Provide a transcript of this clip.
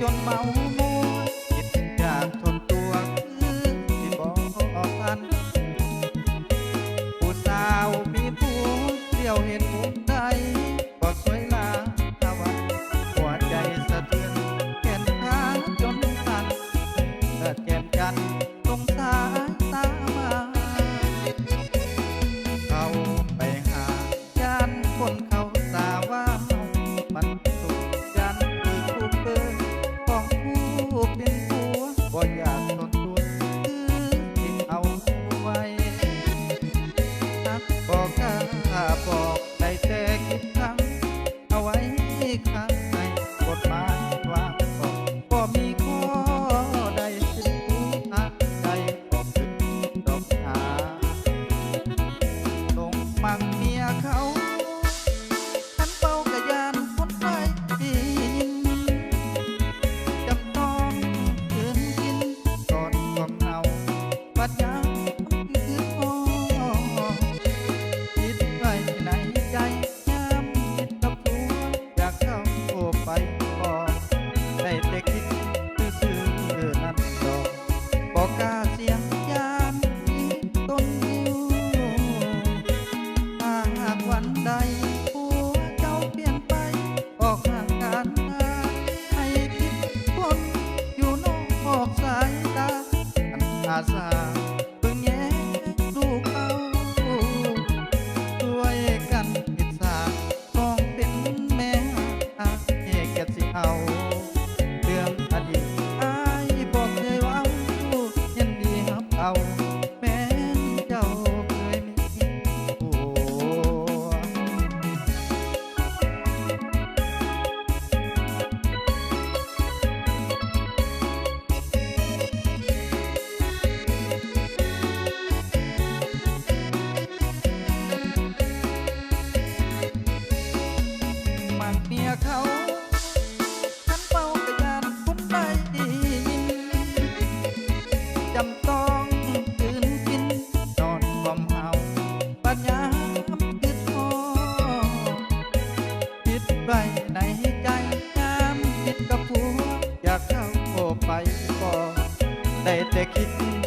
จนเมามัคิดอยากทนตัวคือที่บอกทันผู้สาวมีผู้เดียวเห็นมุมใดก็สวยลาตะวันหัวใจสะเทือนแก่นขาจนสันเลิดแก้มกันตรงสายตามาเขาไปหาญาติคนเขา ปัญญาคือพ่อคิดไว้ในใจยามคิดกับผัวอยากเข้าไปกอนได้แต่คิดซื่อๆนั่นดอกบอกกล้าเสียงยามที่ต้นนิ้วหากวันใดผัวเจ้าเปลี่ยนไปออกห่างกันมาให้คิดคนอยู่นอกสายตาอั ไว้ในใจน้ำคิดกับผัวอยากเข้าไปก่อได้แต่คิด